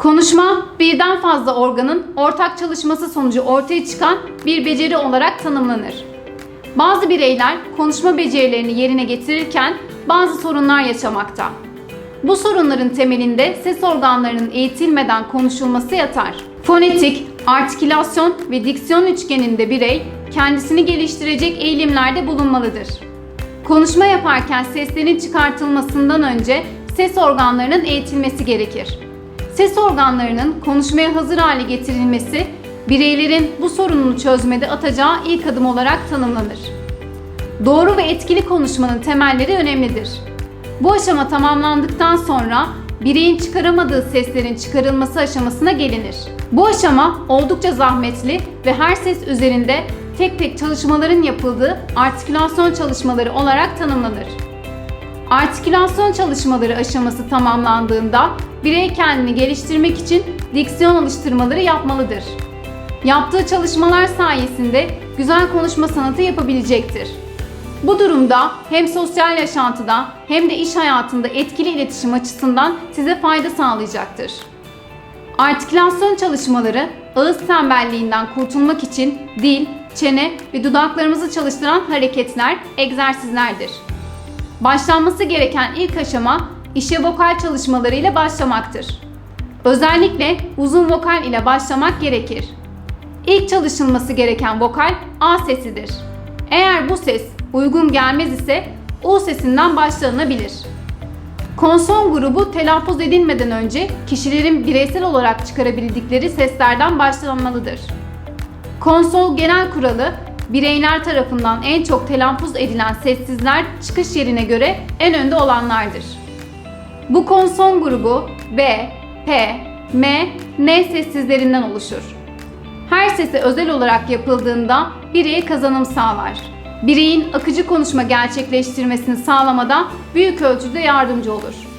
Konuşma, birden fazla organın ortak çalışması sonucu ortaya çıkan bir beceri olarak tanımlanır. Bazı bireyler konuşma becerilerini yerine getirirken bazı sorunlar yaşamakta. Bu sorunların temelinde ses organlarının eğitilmeden konuşulması yatar. Fonetik, artikülasyon ve diksiyon üçgeninde birey kendisini geliştirecek eğilimlerde bulunmalıdır. Konuşma yaparken seslerin çıkartılmasından önce ses organlarının eğitilmesi gerekir. Ses organlarının konuşmaya hazır hale getirilmesi, bireylerin bu sorununu çözmede atacağı ilk adım olarak tanımlanır. Doğru ve etkili konuşmanın temelleri önemlidir. Bu aşama tamamlandıktan sonra bireyin çıkaramadığı seslerin çıkarılması aşamasına gelinir. Bu aşama oldukça zahmetli ve her ses üzerinde tek tek çalışmaların yapıldığı artikülasyon çalışmaları olarak tanımlanır. Artikülasyon çalışmaları aşaması tamamlandığında birey kendini geliştirmek için diksiyon alıştırmaları yapmalıdır. Yaptığı çalışmalar sayesinde güzel konuşma sanatı yapabilecektir. Bu durumda hem sosyal yaşantıda hem de iş hayatında etkili iletişim açısından size fayda sağlayacaktır. Artikülasyon çalışmaları ağız tembelliğinden kurtulmak için dil, çene ve dudaklarımızı çalıştıran hareketler, egzersizlerdir. Başlanması gereken ilk aşama işe vokal çalışmaları ile başlamaktır. Özellikle uzun vokal ile başlamak gerekir. İlk çalışılması gereken vokal A sesidir. Eğer bu ses uygun gelmez ise U sesinden başlanabilir. Konson grubu telaffuz edilmeden önce kişilerin bireysel olarak çıkarabildikleri seslerden başlanmalıdır. Konsol genel kuralı bireyler tarafından en çok telaffuz edilen sessizler çıkış yerine göre en önde olanlardır. Bu konson grubu B, P, M, N sessizlerinden oluşur. Her sesi özel olarak yapıldığında bireye kazanım sağlar. Bireyin akıcı konuşma gerçekleştirmesini sağlamada büyük ölçüde yardımcı olur.